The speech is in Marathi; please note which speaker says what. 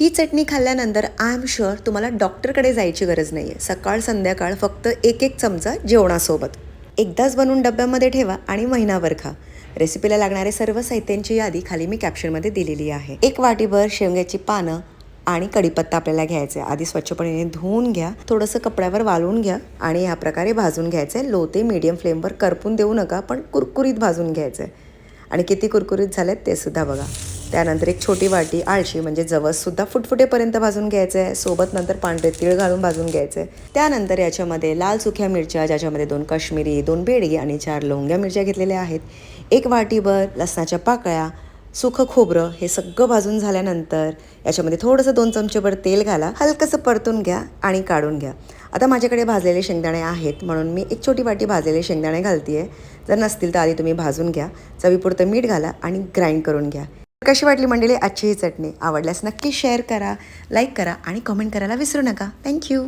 Speaker 1: ही चटणी खाल्ल्यानंतर आय एम शुअर तुम्हाला डॉक्टरकडे जायची गरज नाही आहे सकाळ संध्याकाळ फक्त एक एक चमचा जेवणासोबत. एकदाच बनवून डब्यामध्ये ठेवा आणि महिनाभर खा. रेसिपीला लागणारे सर्व साहित्यांची यादी खाली मी कॅप्शनमध्ये दिलेली आहे. एक वाटीभर शेवग्याची पानं आणि कढीपत्ता आपल्याला घ्यायचा आहे आधी स्वच्छपणे धुवून घ्या थोडंसं कपड्यावर वाळवून घ्या आणि या प्रकारे भाजून घ्यायचं आहे लो ते मीडियम फ्लेमवर करपून देऊ नका पण कुरकुरीत भाजून घ्यायचं आहे आणि किती कुरकुरीत झालेत ते सुद्धा बघा. त्यानंतर एक छोटी वाटी आळशी म्हणजे जवससुद्धा फुटफुटेपर्यंत भाजून घ्यायचं आहे सोबत नंतर पांढरे तीळ घालून भाजून घ्यायचं आहे त्यानंतर याच्यामध्ये लाल सुक्या मिरच्या ज्याच्यामध्ये दोन काश्मीरी दोन बेडगी आणि चार लवंग्या मिरच्या घेतलेल्या आहेत. एक वाटीभर लसणाच्या पाकळ्या सुखं खोबरं हे सगळं भाजून झाल्यानंतर याच्यामध्ये थोडंसं दोन चमचेभर तेल घाला. हलकंसं परतून घ्या आणि काढून घ्या. आता माझ्याकडे भाजलेले शेंगदाणे आहेत म्हणून मी एक छोटी वाटी भाजलेले शेंगदाणे घालते आहे जर नसतील तर आधी तुम्ही भाजून घ्या. चवीपुरतं मीठ घाला आणि ग्राइंड करून घ्या. कशी वाटली मंडळी आजची ही चटणी? आवडल्यास नक्की शेअर करा लाईक करा आणि कमेंट करायला विसरू नका. थँक्यू